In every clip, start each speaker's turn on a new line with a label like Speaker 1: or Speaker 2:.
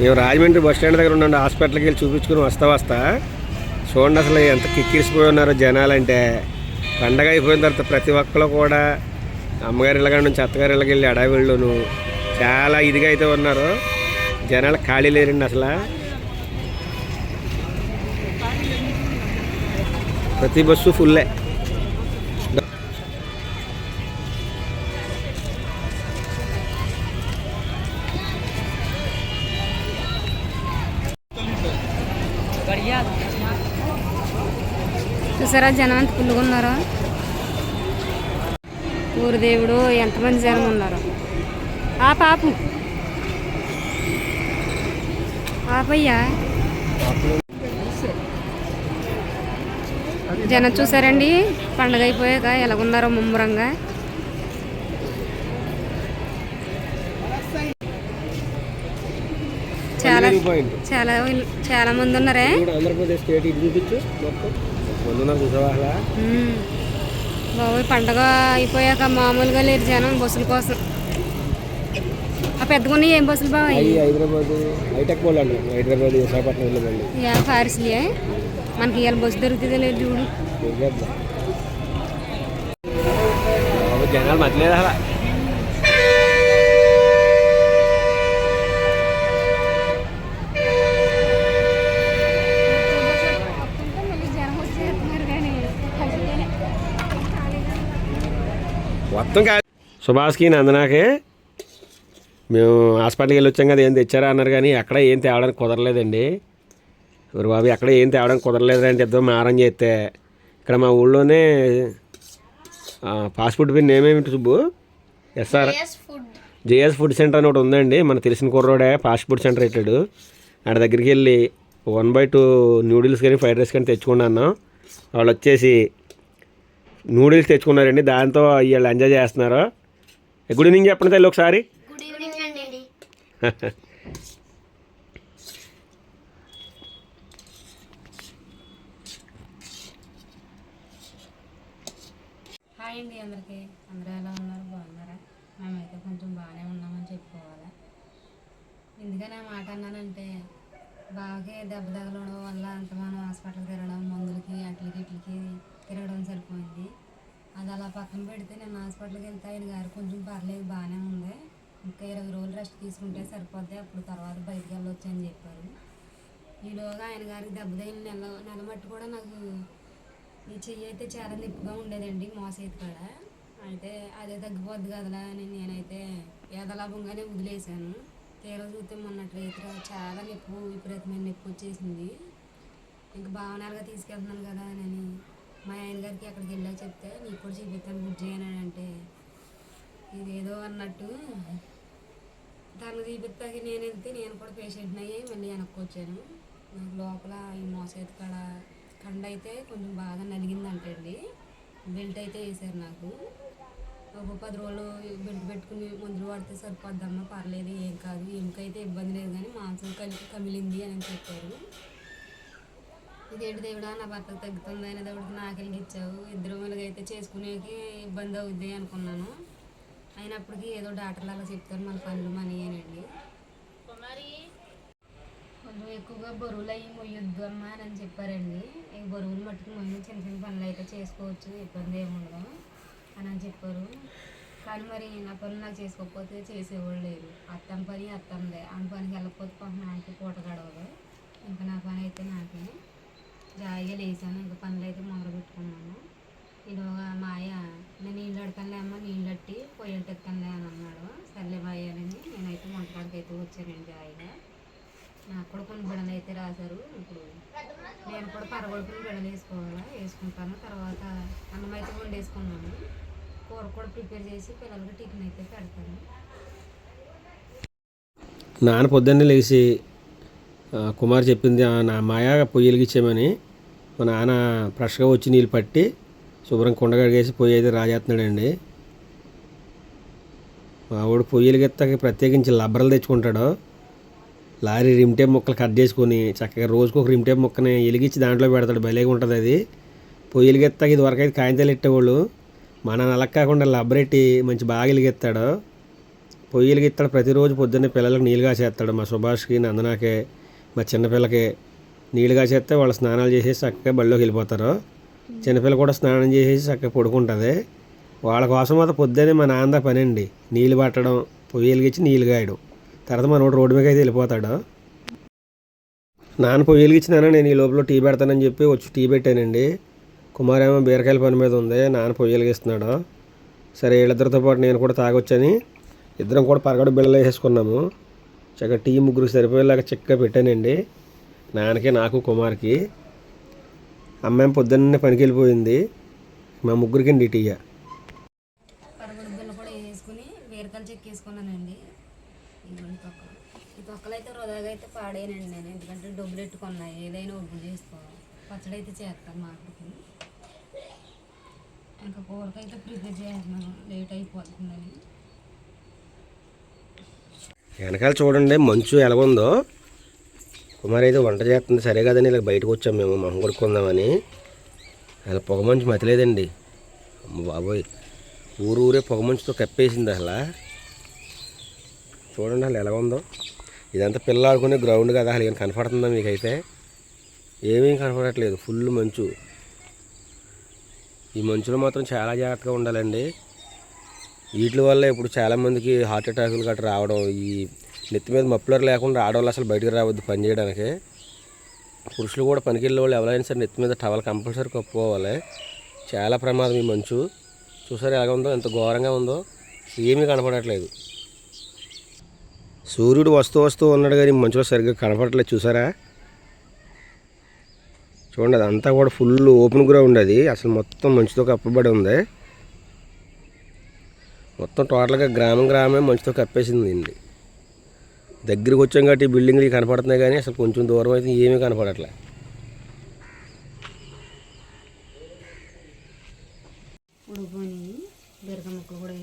Speaker 1: మేము Rajahmundry bus stand దగ్గర ఉన్న హాస్పిటల్కి వెళ్ళి చూపించుకుని వస్తా వస్తా. చూడండి అసలు ఎంత కిక్కిరిసిపోయి ఉన్నారో జనాలంటే. పండగ అయిపోయిన తర్వాత ప్రతి ఒక్కరు కూడా అమ్మగారి ఇళ్ళగా నుంచి అత్తగారి ఇళ్ళకి వెళ్ళి అడవిళ్ళును చాలా ఇదిగా అయితే ఉన్నారు. జనాలు ఖాళీ లేరండి అసలు. ప్రతి బస్సు ఫుల్లే
Speaker 2: చూసారా జనం ఎంత పుల్లుగా ఉన్నారో? ఊరు దేవుడు ఎంతమంది జనం ఉన్నారు? ఆ పాపు. పాపయ్యా? జనం చూసారండి? పండగ అయిపోయాక ఎలాగున్నారో ముమ్మరంగా. చాలా చాలా చాలా మంది ఉన్నారే?
Speaker 1: ఆంధ్రప్రదేశ్ స్టేట్ ఇది చూపించు మొత్తం.
Speaker 2: బాబోయ్ పండగ అయిపోయాక మామూలుగా లేరు జనం బస్సుల కోసం. ఆ పెద్దగా ఏం బస్సులు
Speaker 1: అవి హైదరాబాద్ హైటెక్ పోల్ అండి హైదరాబాద్ విశాఖపట్నం వెళ్ళి మళ్ళీ
Speaker 2: యా ఫారిస్లే మనకి ఇవాళ బస్సు దొరుకుతుందో లేదు చూడు.
Speaker 1: జనాలు మధ్యలేదు అసలు మొత్తం కాదు సుభాష్కి నందనాకి మేము హాస్పిటల్కి వెళ్ళి వచ్చాం కదా ఏం తెచ్చారా అన్నారు కానీ ఎక్కడ ఏం తేవడానికి కుదరలేదండి. ఎవరు బాబు ఎక్కడ ఏం తేవడానికి కుదరలేదు అంటే ఇద్దరు మారం చేస్తే. ఇక్కడ మా ఊళ్ళోనే ఫాస్ట్ ఫుడ్ పిన్ ఏమేమి Subbu? SR JS food. Centre అని ఒకటి ఉందండి మన తెలిసిన కుర్రోడే ఫాస్ట్ ఫుడ్ సెంటర్ పెట్టాడు. ఆడ దగ్గరికి వెళ్ళి వన్ బై టూ నూడిల్స్ కానీ ఫ్రైడ్ రైస్ కానీ తెచ్చుకున్నాను వాళ్ళు వచ్చేసి నూడిల్స్ తెచ్చుకున్నారండి. దాంతో వీళ్ళు ఎంజాయ్ చేస్తున్నారు. గుడ్ ఈవినింగ్ చెప్పండి తల్లి ఒకసారి.
Speaker 3: గుడ్ ఈవినింగ్ అండి.
Speaker 2: హాయ్ అండి అందరికీ. అందరూ ఎలా ఉన్నారు? బాగున్నారా? మేమైతే కొంచెం బాగానే ఉన్నామని చెప్పుకోవాలి? ఎందుకని ఆ మాట అన్నానంటే బాగా దెబ్బ తగలడం వల్ల అంత మనం హాస్పిటల్ తిరగడం మందులకి అట్లకి ఇట్లకి తిరగడం సరిపోయింది. అది అలా పక్కన పెడితే నేను హాస్పిటల్కి వెళ్తే ఆయన గారు కొంచెం పర్లేదు బాగానే ఉంది. ఇంకా ఇరవై రోజులు రెస్ట్ తీసుకుంటే సరిపోద్ది అప్పుడు తర్వాత బయటికి వెళ్ళొచ్చు అని చెప్పారు. ఈలోగా ఆయన గారికి దెబ్బతైన నెల నెల మట్టి కూడా నాకు ఈ చెయ్యి అయితే చాలా నొప్పిగా ఉండేదండి మోసేది కాడ. అయితే అదే తగ్గిపోద్ది కదలా అని నేనైతే ఏదలాభంగానే వదిలేశాను. తీరా చూస్తే మొన్నట్లయితే చాలా నొప్పి విపరీతమైన నొప్పి వచ్చేసింది. ఇంకా భావనాలుగా తీసుకెళ్తున్నాను కదా అని మా ఆయన గారికి అక్కడికి వెళ్ళా చెప్తే నీకు కూడా చూపిస్తాను బుక్ చేయను అంటే ఇదేదో అన్నట్టు తను చూపిస్తాకి నేను వెళ్తే నేను కూడా పేషెంట్ని అయ్యి మళ్ళీ వెనక్కి వచ్చాను నాకు లోపల ఈ మోసేది కాడ కండ అయితే కొంచెం బాగా నలిగిందంటండి. బెల్ట్ అయితే వేసారు నాకు. ఒక పది రోజులు బెల్ట్ పెట్టుకుని మందులు వాడితే సరిపోద్దమ్మా పర్లేదు ఏం కాదు ఎముకైతే ఇబ్బంది లేదు కానీ మాంసం కలిపి కమిలింది అని చెప్పారు. ఇదేంటి దేవుడా నా భర్తకు తగ్గుతుంది అనే దేవుడికి నాకెళ్ళి ఇచ్చావు? ఇద్దరు అయితే చేసుకునేకి ఇబ్బంది అవుద్ది అనుకున్నాను. అయినప్పటికీ ఏదో డాక్టర్లు అలా చెప్తారు మన పనులు మనీ అనండి. కొంచెం ఎక్కువగా బరువులు అయ్యి మొయ్యొద్దు అమ్మా అని చెప్పారండి. ఈ బరువులు మట్టుకు మొయ్యి చిన్న చిన్న పనులు అయితే చేసుకోవచ్చు ఇబ్బంది ఏముండదు అని అని చెప్పారు. కానీ మరి నా పనులు నాకు చేసుకోకపోతే చేసేవాళ్ళు లేరు. అత్తం పని అత్తందే ఆ పనికి వెళ్ళకపోతే పాపం నాకు పూట గడవదు. ఇంకా నా పని అయితే నాకే. జాయిగా లేచాను. ఇంకా పనులు అయితే మొదలు పెట్టుకున్నాను. ఈలోగా మా అయ్య నేను నీళ్ళు అడతానులే అమ్మ నీళ్ళు అట్టి పొయ్యి ఎత్తానులే అని అన్నాడు. సర్లే బాయ్ అని నేనైతే వంటకాడికి అయితే వచ్చానండి జాయిగా. నాకు కూడా కొన్ని బిడలు అయితే రాశారు. ఇప్పుడు నేను కూడా పరగొడుకుని బిడలు వేసుకోవాలా వేసుకుంటాను. తర్వాత అన్నం అయితే వండేసుకున్నాను. కూర కూడా ప్రిపేర్ చేసి పిల్లలకి టిఫిన్ అయితే పెడతాను.
Speaker 1: నాన్న పొద్దున్నే లేచి కుమార్ చెప్పింది నా మాయా పొయ్యి ఇచ్చామని మా నాన్న ఫ్రెష్గా వచ్చి నీళ్ళు పట్టి శుభ్రం కుండగడిగేసి పొయ్యి అయితే రాజేస్తున్నాడండి మా వాడు పొయ్యిలు గిత్తకి ప్రత్యేకించి లబ్బరలు తెచ్చుకుంటాడు. లారీ రిమ్ ముక్కలు కట్ చేసుకొని చక్కగా రోజుకు ఒక రిమ్టేప్ ముక్కని వెలిగించి దాంట్లో పెడతాడు. భలేగా ఉంటుంది అది. పొయ్యిలు గెత్తాక ఇది వరకు అయితే కాగితాలు ఎట్టేవాళ్ళు మా నాన్న అలా కాకుండా లబ్బరెట్టి మంచి బాగా వెలిగెత్తాడు పొయ్యిలు గెత్తాడు. ప్రతిరోజు పొద్దున్నే పిల్లలకు నీళ్ళు కాసేస్తాడు. మా సుభాష్కి నందనాకే మా చిన్నపిల్లకి నీళ్ళు కాసేస్తే వాళ్ళు స్నానాలు చేసేసి చక్కగా బళ్ళోకి వెళ్ళిపోతారు. చిన్నపిల్ల కూడా స్నానం చేసేసి చక్కగా పడుకుంటుంది. వాళ్ళ కోసం అది పొద్దునే మా నాన్న పని అండి నీళ్ళు పట్టడం పొయ్యి వెలిగించి నీళ్ళు కాయడం. తర్వాత మనోడు రోడ్డు మీద అయితే వెళ్ళిపోతాడు. నాన్న పొయ్యి వెలిగించినాను నేను ఈ లోపల టీ పెడతానని చెప్పి వచ్చి టీ పెట్టానండి. కుమారేమో బీరకాయల పని మీద ఉంది. నాన్న పొయ్యి వెలిగిస్తున్నాడు సరే వీళ్ళిద్దరితో పాటు నేను కూడా తాగొచ్చని ఇద్దరం కూడా పరగడు బిళ్ళలు వేసుకున్నాము. చక్కగా టీ ముగ్గురికి సరిపోయేలాగా చక్కగా పెట్టానండి. నాన్నకి నాకు కుమార్కి అమ్మాయి పొద్దున్నే పనికి వెళ్ళిపోయింది మా ముగ్గురికి అండి టీ
Speaker 2: పరుగుడు బిల్ల కూడా వేసుకుని బీరకాయలు చెక్కేసుకున్నానండి. ఈ తొక్కలు. అయితే వృధాగా అయితే పాడేనండి నేను. ఎందుకంటే డబ్బులు ఎట్టుకున్నాయి ఏదైనా ఒగ్గు చేసుకోవాలి. పచ్చడి అయితే చేస్తాను మార్కెట్కి. ఇంకా కూరకైతే ప్రిపేర్ చేస్తున్నాను. లేట్ అయిపోతుందని.
Speaker 1: వెనకాల చూడండి మంచు ఎలాగుందో. కుమార్ అయితే వంట చేస్తుంది. సరే కదని ఇలా బయటకు వచ్చాం మేము మొహం కొడుకుందామని అలా పొగ మంచు మతిలేదండి. అమ్మ బాబోయ్. ఊరు ఊరే పొగ మంచుతో కప్పేసింది అసలు. చూడండి అసలు ఎలా ఉందో. ఇదంతా పిల్లలు ఆడుకునే గ్రౌండ్ కదా అసలు ఏం కనపడుతుందా మీకైతే. ఏమీ కనపడట్లేదు ఫుల్ మంచు. ఈ మంచులో మాత్రం చాలా జాగ్రత్తగా ఉండాలండి. వీటి వల్ల ఇప్పుడు చాలామందికి హార్ట్ అటాకులు గట్రా రావడం ఈ నెత్తి మీద మఫ్లర్ లేకుండా ఆడవాళ్ళు అసలు బయటకు రావద్దు పని చేయడానికి. పురుషులు కూడా పనికి వెళ్ళే వాళ్ళు ఎవరైనా సరే నెత్తి మీద టవల్ కంపల్సరీ కప్పుకోవాలి. చాలా ప్రమాదం ఈ మంచు. చూసారు ఎలాగ ఉందో ఎంత ఘోరంగా ఉందో. ఏమీ కనపడట్లేదు. సూర్యుడు వస్తూ వస్తూ ఉన్నాడు కానీ మంచులో సరిగ్గా కనపడట్లేదు. చూసారా? చూడండి అదంతా కూడా ఫుల్ ఓపెన్ గ్రౌండ్ అది. అసలు మొత్తం మంచుతో కప్పబడి ఉంది. మొత్తం టోటల్గా గ్రామం గ్రామమే మంచుతో కప్పేసింది అండి దగ్గరికి వచ్చాం కాబట్టి బిల్డింగ్లు కనపడుతున్నాయి కానీ అసలు కొంచెం దూరం అయితే ఏమీ కనపడట్లే.
Speaker 2: ఉడిపోయి బీరకాయ ముక్కలు కూడా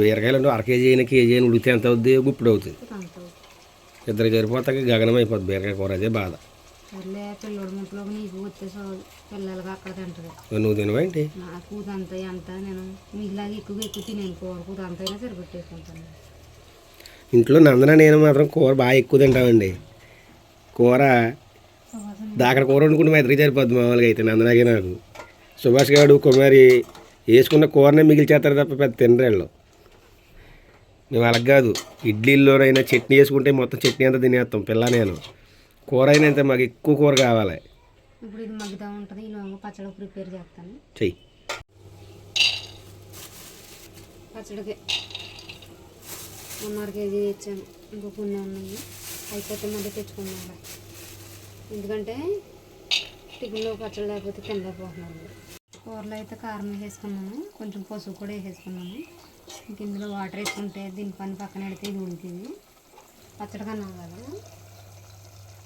Speaker 1: బీరకాయలు అంటే అర కేజీ అయినా కేజీ అయినా ఉడికితే ఎంత అవుద్ది? గుప్పుడు అవుతుంది ఇద్దరు సరిపోతాక గగనం అయిపోద్ది బీరకాయ కూర అదే బాధ. నువ్వు తినవేంటి
Speaker 2: నాకు అంత ఎంత నేను మీలాగా ఎక్కువగా ఎక్కువ తినేను కూర కూర అంతైనా సరిపెట్టేసుకుంటాను.
Speaker 1: ఇంట్లో నందన నేను మాత్రం కూర బాగా ఎక్కువ తింటామండి. కూర దాకడ కూర వండుకుంటే మా ఇద్దరికి సరిపోద్ది మామూలుగా అయితే నందనాకి నాకు. సుభాష్ గారు కుమారి వేసుకున్న కూరనే మిగిల్చేస్తారు తప్ప పెద్ద తినరేళ్ళు. మేము అలాగ కాదు ఇడ్లీలోనైనా చట్నీ వేసుకుంటే మొత్తం చట్నీ అంతా తినేస్తాం పిల్ల నేను కూర అయినా అంతే మాకు ఎక్కువ కూర కావాలి.
Speaker 2: ఇప్పుడు ఇది మగ్గుతూ ఉంటుంది ఈ లోగా పచ్చడి ప్రిపేర్ చేస్తాను.
Speaker 1: చెయ్యి.
Speaker 2: పచ్చడికి మున్నర కేజీ తెచ్చాను ఇంకో కొన్ని ఉన్నాయి. అయిపోతే మళ్ళీ తెచ్చుకున్నాను ఎందుకంటే టిఫిన్లో పచ్చడి లేకపోతే తినలేకపోతున్నాను కూరలో అయితే కారం వేసుకున్నాను కొంచెం పసుపు కూడా వేసేసుకున్నాను ఇంక ఇందులో వాటర్ వేసుకుంటే దీని పని పక్కన పెడితే ఇది ఉడికింది పచ్చడి కన్నా కదా.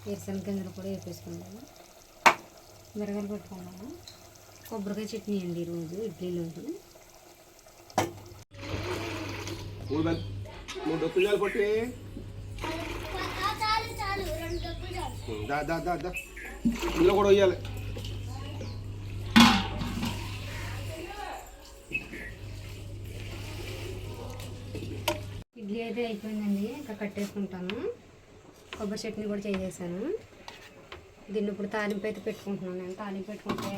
Speaker 2: వేరుశనగ గింజలు కూడా వేసేసుకున్నాను మిరగాయలు పెట్టుకున్నాను కొబ్బరికాయ చట్నీ అండి ఈరోజు ఇడ్లీలోకి
Speaker 1: ఇంట్లో కూడా వేయాలి.
Speaker 2: ఇడ్లీ అయితే అయిపోయిందండి. ఇంకా కట్టేసుకుంటాను. కొబ్బరి చట్నీ కూడా చేసేసాను. దీన్ని ఇప్పుడు తాలింపు అయితే పెట్టుకుంటున్నాను నేను. తాలింపు పెట్టుకుంటే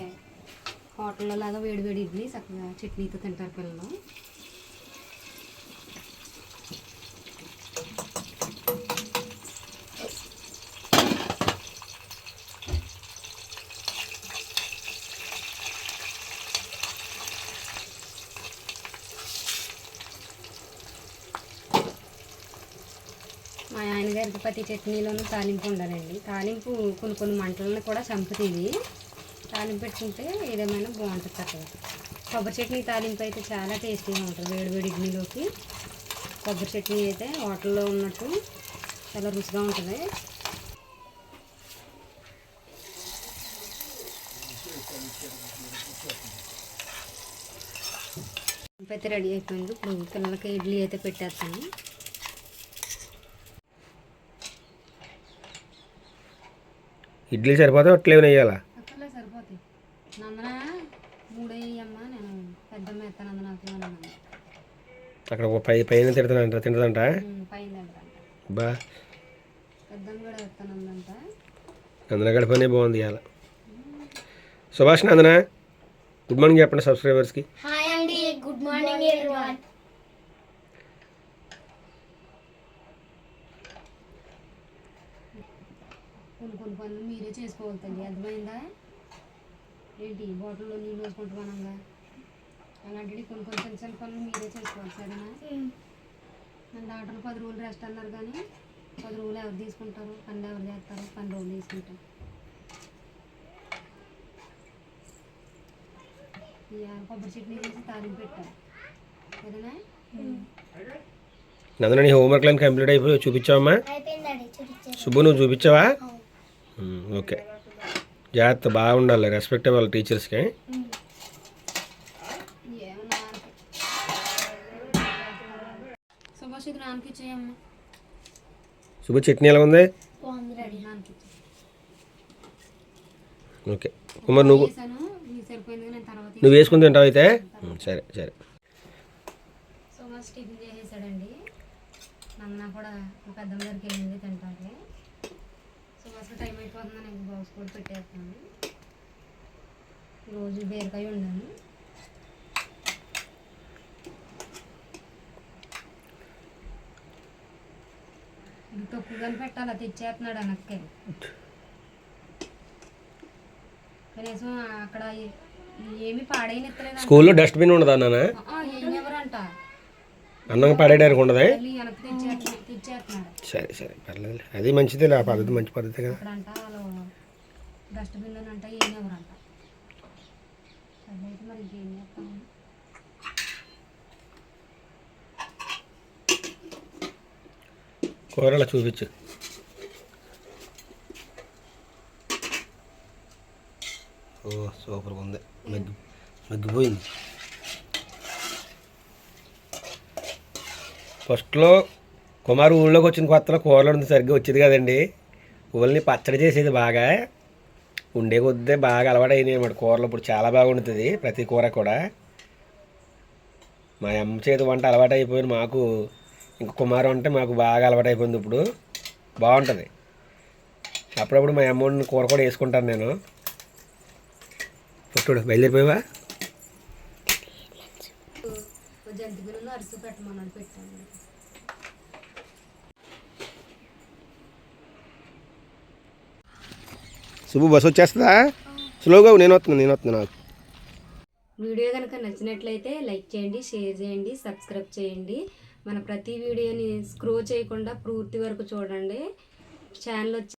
Speaker 2: హోటల్లో లాగా వేడివేడి ఇడ్లీ చక్కగా చట్నీతో తింటారు పిల్లలు మా ఆయన గారికి ప్రతి చట్నీలోనూ తాలింపు ఉండాలండి తాలింపు కొన్ని కొన్ని మంటలను కూడా చంపుతుంది. తాలింపు పెట్టుకుంటే ఏదేమైనా బాగుంటుంది చక్కగా కొబ్బరి చట్నీ తాలింపు అయితే చాలా టేస్టీగా ఉంటుంది. వేడి వేడి ఇడ్లీలోకి కొబ్బరి చట్నీ అయితే హోటల్లో ఉన్నట్టు చాలా రుచిగా ఉంటుంది. అయితే రెడీ అయిపోయింది. ఇప్పుడు పిల్లలకి ఇడ్లీ అయితే పెట్టేస్తాను.
Speaker 1: ఇడ్లీ వేయాలా
Speaker 2: సరిపోతాయి. నందన? మూడు వేయమ్మా నేను పెద్దమ్మ ఎత్తాను నందన నాకు ఇవ్వను
Speaker 1: అక్కడ ఒక పై పైన తిడతానంట తింటదంట? బా. నందన గడపనే బాగుంది ఇవాళ. సుభాష్ నందన? గుడ్ మార్నింగ్ చెప్పండి సబ్స్క్రైబర్స్కి.
Speaker 3: హాయ్ అండి గుడ్ మార్నింగ్
Speaker 2: కొన్ని కొన్ని పనులు మీరే చేసుకోవాలి తల్లి అర్థమైందా? ఏంటి? బాటిల్లో నీళ్ళు వేసుకుంటున్నానంగా అలాంటివి కొన్ని కొన్ని చిన్న చిన్న పనులు మీరే చేసుకోవాలి సరేనా? మన డాక్టర్లు పది రోజులు రెస్ట్ అన్నారు కానీ పది రోజులు ఎవరు తీసుకుంటారు? పని ఎవరు చేస్తారు? పని రోజులు తీసుకుంటారు. కొబ్బరి చట్నీ చేసి తాలింపు పెట్టారు. సరేనా?
Speaker 1: నందన నీ హోంవర్క్ లైన్ కంప్లీట్ అయిపోయి చూపించావమ్మా. సుబ్బు నువ్వు చూపించావా? ఓకే. జాగ్రత్త బాగుండాలి రెస్పెక్టబుల్ టీచర్స్కి శుభ చట్నీ ఎలా ఉంది? ఓకే. కుమార్ నువ్వు నువ్వు వేసుకుని తింటావు అయితే? ఉమ్, సరే సరే.
Speaker 2: సుభాష్ టిఫిన్ చేసేసాడండి. నన్న కూడా మా పెద్దమ్మ దగ్గరికి వెళ్ళింది తింటాకి టైం అయిపోతుందని ఇంక బాక్స్ కూడా పెట్టేస్తాను. రోజు బీరకాయ ఉండాను ఇది తక్కువగానే పెట్టాలి? తెచ్చేస్తున్నాడు వెనక్కి కనీసం అక్కడ ఏమి పాడైన
Speaker 1: స్కూల్లో డస్ట్బిన్ ఉండదా నాన్న?
Speaker 2: ఏం ఎవరంట?
Speaker 1: అన్నం పడేయడానికి ఉండదా?
Speaker 2: వెనక్కి
Speaker 1: సరే సరే పర్లేదు అది మంచిదే ఆ పద్ధతి మంచి పద్ధతి కదా.
Speaker 2: అక్కడంట వాళ్ళు డస్ట్బిన్ అంట ఏం ఎవరంట అదైతే మరి ఇంకేం చేస్తాము
Speaker 1: కూర అలా చూపించు. ఓ సూపర్ ఉంది. మగ్గి మగ్గిపోయింది. ఫస్ట్లో కుమారు ఊళ్ళోకి వచ్చిన కొత్తలో కూరలు ఉంది సరిగ్గా వచ్చేది కదండి. ఊళ్ళని పచ్చడి చేసేది బాగా. ఉండే కొద్దే బాగా అలవాటు అయినాయి కూరలు ఇప్పుడు చాలా బాగుంటుంది ప్రతి కూర కూడా. మా అమ్మ చేతి వంట అలవాటు అయిపోయింది మాకు. ఇంక కుమారు అంటే మాకు బాగా అలవాటు అయిపోయింది ఇప్పుడు. బాగుంటుంది. అప్పుడప్పుడు మా అమ్మ వండిన కూర కూడా వేసుకుంటాను నేను. పుట్టుడు బయలుదేరిపోయావా?
Speaker 2: జంతికలను అరుసు పెట్టమన్నాడు పెట్టాను.
Speaker 1: శుభ బస్సు వచ్చేస్తుందా? స్లోగా నేను వస్తున్నాను నేను వస్తున్నాను
Speaker 2: వీడియో కనుక నచ్చినట్లయితే లైక్ చేయండి షేర్ చేయండి సబ్స్క్రైబ్ చేయండి. మన ప్రతి వీడియోని స్క్రో చేయకుండా పూర్తి వరకు చూడండి. ఛానల్ వచ్చి